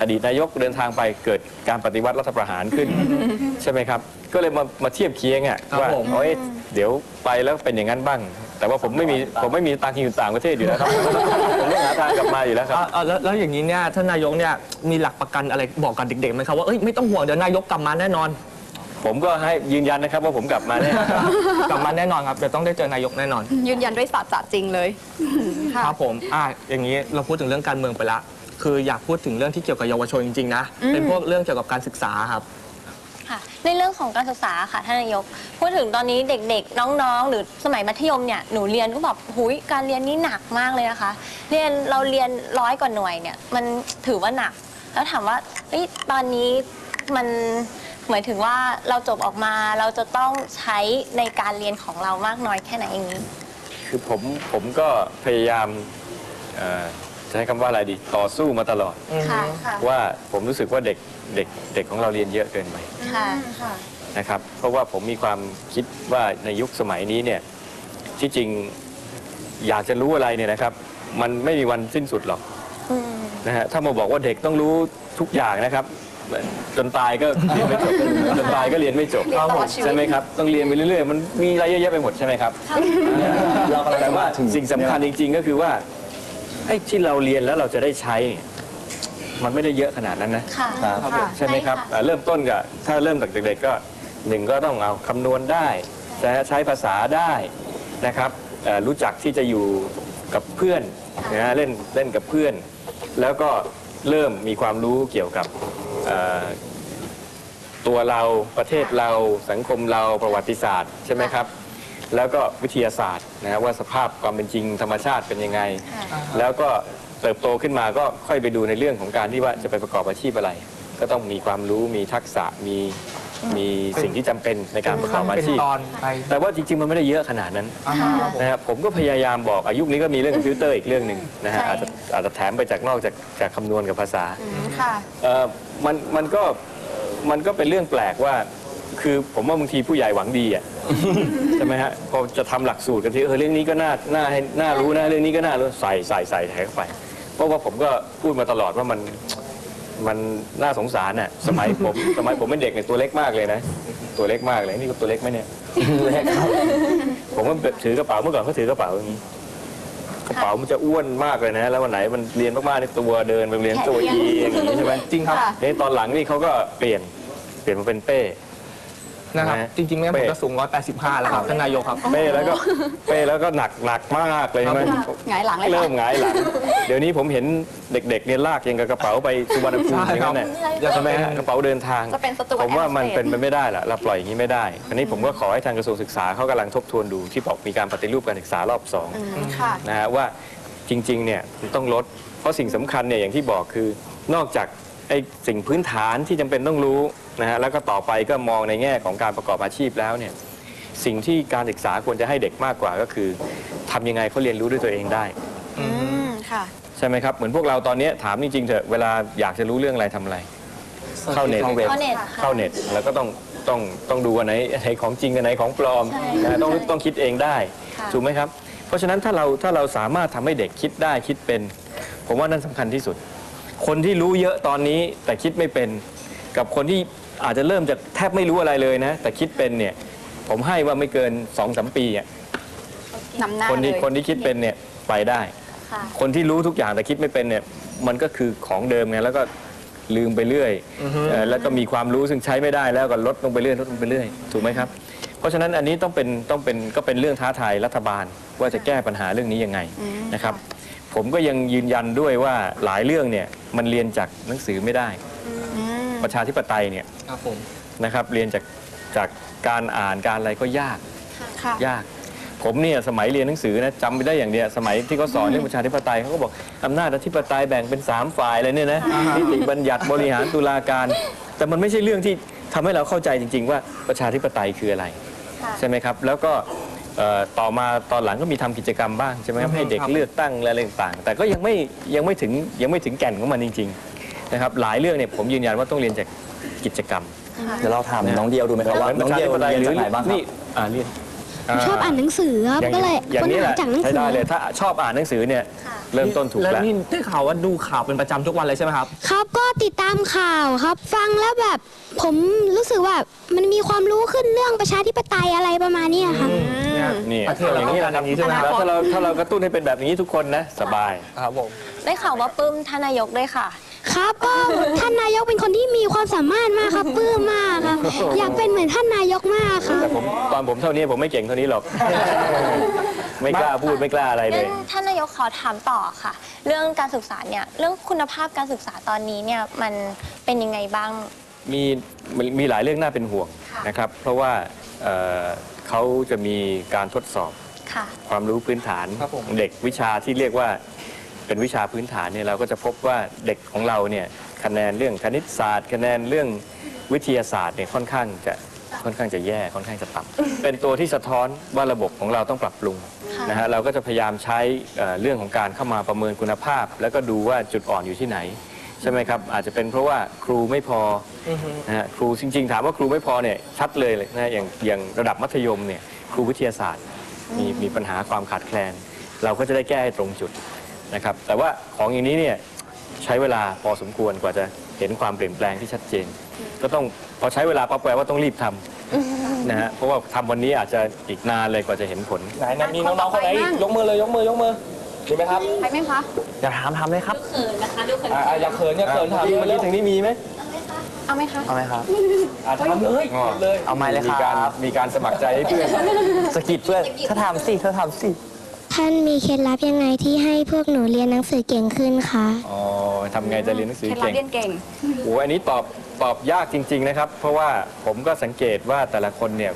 อดีตนายกเดินทางไปเกิดการปฏิวัติรัฐประหารขึ้น ใช่ไหมครับ ก็เลยมามาเทียบเคียงอะครับว่าผมเอ้ยเดี๋ยวไปแล้วเป็นอย่างนั้นบ้าง แต่ว่าผมไม่มีผมไม่มีตังค์อยู่ต่างประเทศอยู่แล้วครับผมต้องหาทางกลับมาอยู่แล้วครับ อะอะแล้วแล้วอย่างนี้เนี่ยท่านนายกเนี่ยมีหลักประกันอะไรบอกกับเด็กๆไหมครับว่าเอ้ยไม่ต้องห่วงเดี๋ยวนายกกลับมาแน่นอน ผมก็ให้ยืนยันนะครับว่าผมกลับมาแน่ กลับมาแน่นอนครับเดี๋ยวต้องได้เจอนายกแน่นอนยืนยันด้วยสัจจะจริงเลย ค่ะ ครับผมอะอย่างนี้เราพูดถึงเรื่องการเมืองไปละ คืออยากพูดถึงเรื่องที่เกี่ยวกับเยาวชนจริงๆนะเป็นพวกเรื่องเกี่ยวกับการศึกษาครับ ค่ะในเรื่องของการศึกษาค่ะท่านนายก พูดถึงตอนนี้เด็กๆ น้องๆ หรือสมัยมัธยมเนี่ยหนูเรียนก็แบบหุยการเรียนนี่หนักมากเลยนะคะ เรียนเราเรียนร้อยกว่าหน่วยเนี่ยมันถือว่าหนัก แล้วถามว่าเอ้ยตอนนี้มันหมายถึงว่าเราจบออกมาเราจะต้องใช้ในการเรียนของเรามากน้อยแค่ไหนอย่างนี้ คือผมผมก็พยายามเอ่อ จะใช้คำว่าอะไรดีต่อสู้มาตลอด ค่ะค่ะว่าผมรู้สึกว่าเด็กเด็กเด็กของเราเรียนเยอะเกินไปค่ะ นะครับ เพราะว่าผมมีความคิดว่าในยุคสมัยนี้เนี่ยที่จริงอยากจะรู้อะไรเนี่ยนะครับ มันไม่มีวันสิ้นสุดหรอกอืมนะฮะถ้ามาบอกว่าเด็กต้องรู้ทุกอย่างนะครับ จนตายก็เรียนไม่จบจนตายก็เรียนไม่จบ เรียนตลอดชีวิต ใช่ไหมครับ ต้องเรียนไปเรื่อยๆ มันมีอะไรเยอะแยะไปหมดใช่ไหมครับ เรากำลังแต่จะว่ามาถึง สิ่งสำคัญจริงๆ ก็คือว่า ไอ้ที่เราเรียนแล้วเราจะได้ใช้เนี่ยมันไม่ได้เยอะขนาดนั้นนะ ค่ะ ครับค่ะใช่ไหมครับใช่ค่ะอ่าเริ่มต้นกับถ้าเริ่มจากเด็กๆก็หนึ่งก็ต้องเอาคำนวณได้ใช้ใช้ภาษาได้นะครับเอ่อรู้จักที่จะอยู่กับเพื่อนนะฮะเล่นเล่นกับเพื่อน แล้วก็เริ่มมีความรู้เกี่ยวกับเอ่อตัวเราประเทศเราสังคมเราประวัติศาสตร์ใช่ไหมครับ แล้วก็วิทยาศาสตร์นะฮะว่าสภาพความเป็นจริงธรรมชาติเป็นยังไง แล้วก็เติบโตขึ้นมาก็ค่อยไปดูในเรื่องของการที่ว่าจะไปประกอบอาชีพอะไร ก็ต้องมีความรู้มีทักษะมีมีสิ่งที่จำเป็นในการประกอบอาเป็นชีพตอนไป แต่ว่าจริงๆ มันไม่ได้เยอะขนาดนั้นอ่าครับผมนะครับผมก็พยายามบอกอายุคนี้ก็มีเรื่องคอมพิวเตอร์อีกเรื่องหนึ่งนะฮะใช่ อาจจะอาจจะแถมไปจากนอกจากจากคำนวณกับภาษาค่ะ เอ่อมันมันก็มันก็เป็นเรื่องแปลกว่า คือผมว่าบางทีผู้ใหญ่หวังดีอะ ใช่ไหมฮะพอจะทำหลักสูตรกันทีเออเรื่องนี้ก็น่าน่าให้น่ารู้นะเรื่องนี้ก็น่ารู้ใส่ใส่ใส่แถเข้าไป เพราะว่าผมก็พูดมาตลอดว่ามันมันน่าสงสารน่ะสมัยผม สมัยผมเป็นเด็กเนี่ยตัวเล็กมากเลยนะ ตัวเล็กมากเลยนี่ก็ตัวเล็กไหมเนี่ยผมก็ถือกระเป๋าเมื่อก่อนเขาถือกระเป๋าอย่างนี้กระเป๋ามันจะอ้วนมากเลยนะ แล้ววันไหนมันเรียนมากๆในตัวเดินไปเรียนตัวอีอย่างนี้ใช่ไหมจริงครับค่ะนี่ตอนหลังนี่เขาก็เปลี่ยนเปลี่ยนมาเป็นเป้ นะครับนะฮะจริงๆเนี่ยผมเป้จะสูง 185 แล้วครับท่านนายกครับ เป้แล้วก็เป้แล้วก็หนักหนักมากเลยใช่ไหมหงายหลังเลยเริ่ค่ะมหงายหลัง เดี๋ยวนี้ผมเห็นเด็กๆเนี่ยลากยังกับกระเป๋าไปสุวรรณภูมิใช่อย่างครันั้บนเนี่ยใช่ไหมฮะกระเป๋าเดินทาง จะเป็นสตูผมว่ามันแอร์เป็นไปไม่ได้ละเราปล่อยอย่างนี้ไม่ได้ อันนี้ผมก็ขอให้ทางกระทรวงศึกษาเขากำลังทบทวนดูที่บอกมีการปฏิรูปการศึกษารอบสองอืมค่ะ นะฮะว่าจริงๆเนี่ยมันต้องลด เพราะสิ่งสำคัญเนี่ยอย่างที่บอกคือนอกจาก ไอ้สิ่งพื้นฐานที่จำเป็นต้องรู้นะฮะแล้วก็ต่อไปก็มองในแง่ของการประกอบอาชีพแล้วเนี่ยสิ่งที่การศึกษาควรจะให้เด็กมากกว่าก็คือทำยังไงเขาเรียนรู้ด้วยตัวเองได้ อืมค่ะ ใช่ไหมครับ เหมือนพวกเราตอนนี้ถามจริงๆเถอะเวลาอยากจะรู้เรื่องอะไรทำอะไร เข้าเน็ตเข้าเว็บเข้าเน็ตค่ะเข้าเน็ตแล้วก็ต้องต้องต้องดูอันไหนอันไหนของจริงอันไหนของปลอมใช่นะต้องใช่ต้องคิดเองได้ค่ะ ถูกไหมครับ เพราะฉะนั้นถ้าเราถ้าเราสามารถทำให้เด็กคิดได้คิดเป็น ผมว่านั่นสำคัญที่สุด คนที่รู้เยอะตอนนี้แต่คิดไม่เป็น กับคนที่อาจจะเริ่มจากแทบไม่รู้อะไรเลยนะ แต่คิดเป็นเนี่ย ผมให้ว่าไม่เกิน2อสมปีอะนำหน้าคนที่เลยคนที่คิดเป็นเนี่ยไปได้ ค่ะคนที่รู้ทุกอย่างแต่คิดไม่เป็นเนี่ยมันก็คือของเดิมไงแล้วก็ลืมไปเรื่อยเอ่อแล้วก็มีความรู้ซึ่งใช้ไม่ได้แล้วก็ลดลงไปเรื่อยลดลงไปเรื่อยถูกไหมครับ เพราะฉะนั้นอันนี้ต้องเป็นต้องเป็นก็เป็นเรื่องท้าทายรัฐบาล ว่าจะแก้ปัญหาเรื่องนี้ยังไงอืมนะครับค่ะ ผมก็ยังยืนยันด้วยว่าหลายเรื่องเนี่ยมันเรียนจากหนังสือไม่ได้ อืมประชาธิปไตยเนี่ยครับผม นะครับเรียนจากจากการอ่านการอะไรก็ยากค่ะ ยาก ผมเนี่ยสมัยเรียนหนังสือนะจำไปได้อย่างเดียวสมัยที่เขาสอนเรื่องประชาธิปไตยเขาก็บอกอำนาจอธิปไตยแบ่งเป็น3ฝ่ายเลยเนี่ยนะนิติบัญญัติบริหารตุลาการ แต่มันไม่ใช่เรื่องที่ทำให้เราเข้าใจจริง ๆ ว่าประชาธิปไตยคืออะไร ค่ะ ใช่ไหมครับ แล้วก็ เอ่อต่อมาตอนหลังก็มีทำกิจกรรมบ้างใช่ไหมครับอือฮึให้เด็กครับ เลือกตั้งอะไรต่างๆ แต่ก็ยังไม่ยังไม่ถึงยังไม่ถึงแก่นของมันจริงๆนะครับหลายเรื่องเนี่ยผมยืนยันว่าต้องเรียนจากกิจกรรมเดี๋ยวเราถามน้องเดียวดูไหมครับว่าน้องเดียวเรียนจากไหนบ้างครับ นี่อ่าเรียนชอบอ่านหนังสือครับอย่างก็เลยอย่างค้นนี้แหหาละจากหนังใช้สือได้เลยถ้าชอบอ่านหนังสือเนี่ยค่ะ เริ่มต้นถูกแล้ว แล้วนี่ได้ข่าวว่าดูข่าวเป็นประจำทุกวันเลยใช่ไหมครับ ครับก็ติดตามข่าวครับฟังแล้วแบบ ผมรู้สึกว่ามันมีความรู้ขึ้นเรื่องประชาธิปไตยอะไรประมาณเนี้ยครับนี่ประเทศเราอย่างนี้แหละครับต้องการอย่างนี้ใช่ไหมครับ แล้วถ้าเราถ้าเรากระตุ้นให้เป็นแบบนี้ทุกคนนะ สบาย ครับผม ได้ข่าวว่าปลื้มท่านนายกด้วยค่ะ ครับก็ท่านนายกเป็นคนที่มีความสามารถมากครับปลื้มมากครับ อยากเป็นเหมือนท่านนายกมากครับ แต่ผมตอนผมเท่านี้ผมไม่เก่งเท่านี้หรอก ไม่กล้าพูดไม่กล้าอะไรเลงั้ย นท่านนายกขอถามต่อค่ะ เรื่องการศึกษาเนี่ยเรื่องคุณภาพการศึกษาตอนนี้เนี่ยมันเป็นยังไงบ้าง มีมีมีหลายเรื่องน่าเป็นห่วงค่ะ นะครับ เพราะว่าเอ่อเขาจะมีการทดสอบค่ะ ความรู้พื้นฐานครับผมเด็กวิชาที่เรียกว่า เป็นวิชาพื้นฐานเนี่ยเราก็จะพบว่าเด็กของเราเนี่ยคะแนนเรื่องคณิตศาสตร์ คะแนนเรื่องวิทยาศาสตร์เนี่ยค่อนข้างจะค่อนข้างจะแย่ค่อนข้างจะต่ำเป็นตัวที่สะท้อนว่าระบบของเราต้องปรับปรุงค่ะนะฮะเราก็จะพยายามใช้เอ่อเรื่องของการเข้ามาประเมินคุณภาพ แล้วก็ดูว่าจุดอ่อนอยู่ที่ไหนใช่ไหมครับอาจจะเป็นเพราะว่าครูไม่พอนะฮะครูจริง ๆ ถามว่าครูไม่พอเนี่ยชัดเลยเลยนะอย่างอย่างระดับมัธยมเนี่ยครูวิทยาศาสตร์มีมีปัญหาความขาดแคลน เราก็จะได้แก้ให้ตรงจุด นะครับ แต่ว่าของอย่างนี้เนี่ยใช้เวลาพอสมควรกว่าจะเห็นความเปลี่ยนแปลงที่ชัดเจน ก็ต้องพอใช้เวลาปั๊บแปลว่าต้องรีบทำนะฮะเพราะว่าทำวันนี้อาจจะอีกนานเลยกว่าจะเห็นผล ไหนนะมีน้องๆคนไหนอีกยกมือเลยยกมือยกมือมีไหมครับไปไหมคะอย่าถามถามเลยครับเขินนะคะดูเขินอ่าอ่าอย่าเขินอย่าเขินถามเมื่อมาเรื่กี้องทางนี้มีไหมเอาไหมคะเอาไหมครับอ่าถามเลยถามเลย เอาไม้เลยคมีการรับมีการสมัครใจให้เพื่อนสะกิดเพื่อนเธอทำสิเธอทำสิ ท่านมีเคล็ดลับยังไงที่ให้พวกหนูเรียนหนังสือเก่งขึ้นคะอ๋อทำไงจะเรียนหนังสือเคล็ดลับเก่งเรียนเก่ง โอ้อันนี้ตอบตอบยากจริง ๆนะครับ เพราะว่าผมก็สังเกตว่าแต่ละคนเนี่ย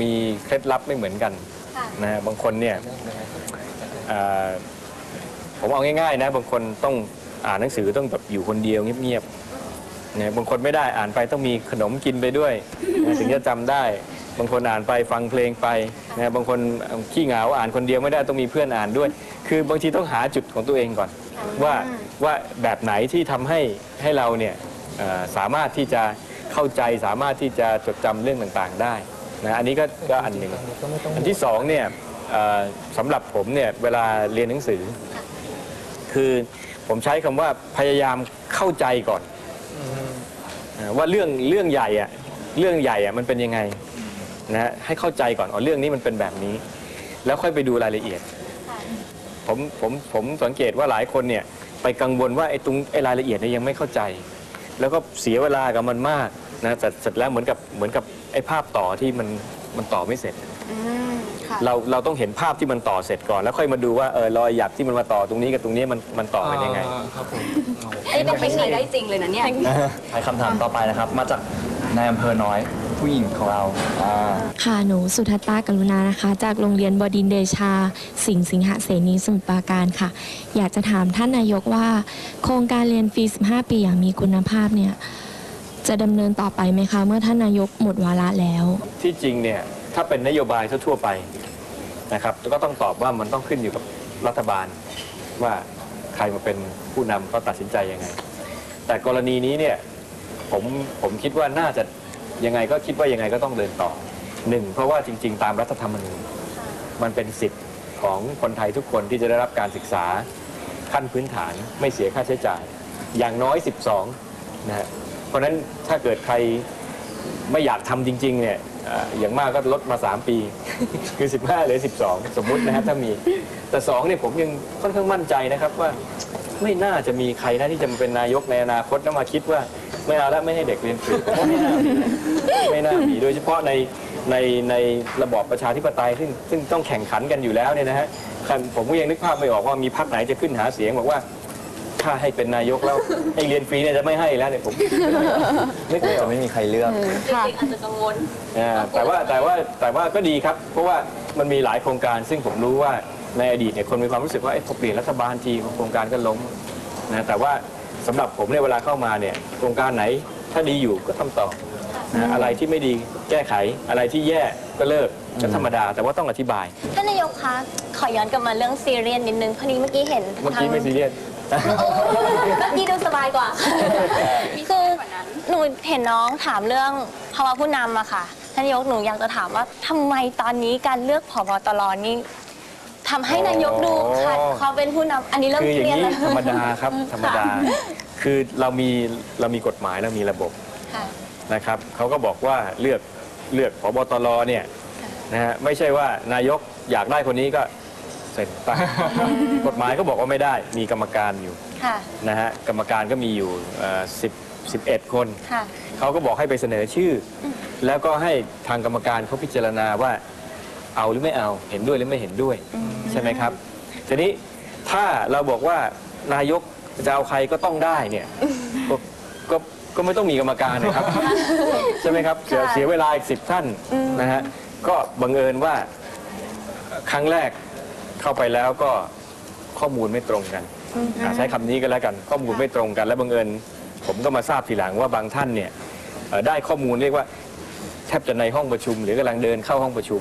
มีเคล็ดลับไม่เหมือนกันค่ะ นะฮะบางคนเนี่ยเอ่อผมเอาง่ายๆนะบางคนต้องอ่านหนังสือต้องแบบอยู่คนเดียวเงียบๆนะบางคนไม่ได้อ่านไปต้องมีขนมกินไปด้วยนะถึงจะจำได้ บางคนอ่านไปฟังเพลงไปนะบางคนขี้เหงาอ่านคนเดียวไม่ได้ต้องมีเพื่อนอ่านด้วย คือบางทีต้องหาจุดของตัวเองก่อน ว่าว่าแบบไหนที่ทำให้ให้เราเนี่ยสามารถที่จะเข้าใจสามารถที่จะจดจำเรื่องต่างๆได้นะอันนี้ก็ก็อันหนึ่งอันที่สองเนี่ยสำหรับผมเนี่ยเวลาเรียนหนังสือ คือผมใช้คำว่าพยายามเข้าใจก่อนว่าเรื่องเรื่องใหญ่อะเรื่องใหญ่อะมันเป็นยังไง นะฮะให้เข้าใจก่อนอ๋อเรื่องนี้มันเป็นแบบนี้ แล้วค่อยไปดูรายละเอียด ผมผมผมสังเกตว่าหลายคนเนี่ยไปกังวลว่าไอ้ตรงไอ้รายละเอียดเนี่ยยังไม่เข้าใจ แล้วก็เสียเวลากับมันมากนะแต่เสร็จแล้วเหมือนกับเหมือนกับไอ้ภาพต่อที่มันมันต่อไม่เสร็จ อืมค่ะเราเราต้องเห็นภาพที่มันต่อเสร็จก่อน แล้วค่อยมาดูว่าเออรอยหยักที่มันมาต่อตรงนี้กับตรงนี้มันมันต่อกันยังไง อ่าครับผมไอ้เป็นเทคนิคได้จริงเลยนะเนี่ย ไปคำถามต่อไปนะครับ มาจากนายอำเภอน้อย ผู้หญิงของเราอ่าค่ะ หนูสุทัตตากรุณานะคะ จากโรงเรียนบดินทร์เดชา สิงห์สิงหเสนีสมุทรปราการค่ะ อยากจะถามท่านนายกว่า โครงการเรียนฟรี 15 ปีอย่างมีคุณภาพเนี่ย จะดำเนินต่อไปไหมคะ เมื่อท่านนายกหมดวาระแล้ว ที่จริงเนี่ยถ้าเป็นนโยบายทั่วๆไปนะครับก็ต้องตอบว่ามันต้องขึ้นอยู่กับรัฐบาล ว่าใครมาเป็นผู้นำก็ตัดสินใจยังไง แต่กรณีนี้เนี่ยผมผมคิดว่าน่าจะ ยังไงก็คิดว่ายังไงก็ต้องเดินต่อหนึ่งเพราะว่าจริง ๆ ตามรัฐธรรมนูญมันเป็นสิทธิ์ของคนไทยทุกคนที่จะได้รับการศึกษาขั้นพื้นฐานไม่เสียค่าใช้จ่าย อย่างน้อย 12นะฮะเพราะนั้นถ้าเกิดใครไม่อยากทำจริง ๆ เนี่ยอย่างมากก็ลดมา 3 ปี คือ 15หลือ 12 สมมุตินะครับถ้ามี แต่2เนี่ยผมยังค่อนข้างมั่นใจนะครับว่าไม่น่าจะมีใครนะที่จะมาเป็นนายกในอนาคตแล้วมาคิดว่า ไม่เอาแล้วไม่ให้เด็กเรียนฟรีไม่น่ามีไม่น่ามีโดยเฉพาะในในในระบอบประชาธิปไตยซึ่งซึ่งต้องแข่งขันกันอยู่แล้วเนี่ยนะฮะผมก็ยังนึกภาพไม่ออกว่ามีพรรคไหนจะขึ้นหาเสียงบอกว่าถ้าให้เป็นนายกแล้วให้เรียนฟรีเนี่ยจะไม่ให้แล้วเนี่ยผมนึกไม่ออกจะไม่มีใครเลือกค่ะอาจจะกังวลอ่าแต่ว่าแต่ว่าแต่ว่าก็ดีครับ เพราะว่ามันมีหลายโครงการซึ่งผมรู้ว่าในอดีตเนี่ยคนมีความรู้สึกว่าเอ๊ะพอเปลี่ยนรัฐบาลทีโครงการก็ล้มนะแต่ว่า สำหรับผมเนี่ยเวลาเข้ามาเนี่ยโครงการไหนถ้าดีอยู่ก็ทำต่อนะอะไรที่ไม่ดีแก้ไขอะไรที่แย่ก็เลิกก็ธรรมดา แต่ว่าต้องอธิบาย ท่านนายกคะขอย้อนกลับมาเรื่องซีเรียสนิดนึงพอดีเมื่อกี้เห็นเมื่อกี้ไม่ซีเรียส โอ้เมื่อกี้ดูสบายกว่าคือหนูเห็นน้องถามเรื่องภาวะผู้นำอะค่ะท่านนายกหนูอยากจะถามว่าทำไมตอนนี้การเลือกผบตรนี่ ทำให้นายกดูอ๋อขัดความเป็นผู้นำอันนี้เริ่มคืออเคย่างรียดนี้แล้วธรรมดาครับธรรมดา คือเรามีเรามีกฎหมายเรามีระบบค่ะ นะครับเขาก็บอกว่าเลือกเลือกพบตรเนี่ยนะฮะไม่ใช่ว่านายกอยากได้คนนี้ก็เสร็จไปกฎหมายก็บอกว่าไม่ได้มีกรรมการอยู่ค่ะ นะฮะกรรมการก็มีอยู่สิบสิบเอ็ดคน ค่ะ เขาก็บอกให้ไปเสนอชื่ออแล้วก็ให้ทางกรรมการเขาพิจารณาว่า เอาหรือไม่เอาเห็นด้วยหรือไม่เห็นด้วยใช่ไหมครับทีนี้ถ้าเราบอกว่านายกจะเอาใครก็ต้องได้เนี่ยก็ก็ก็ไม่ต้องมีกรรมการนะครับ ใช่ไหมครับเสียค่ะเสียเวลาอีกสิบท่านนะฮะก็บังเอิญว่าครั้งแรกเข้าไปแล้วก็ข้อมูลไม่ตรงกันอ่าใช้คำนี้ก็แล้วกันข้อมูลไม่ตรงกัน และบังเอิญผมก็มาทราบทีหลังว่าบางท่านเนี่ยเอ่อได้ข้อมูลเรียกว่าแทบจะในห้องประชุม หรือกำลังเดินเข้าห้องประชุม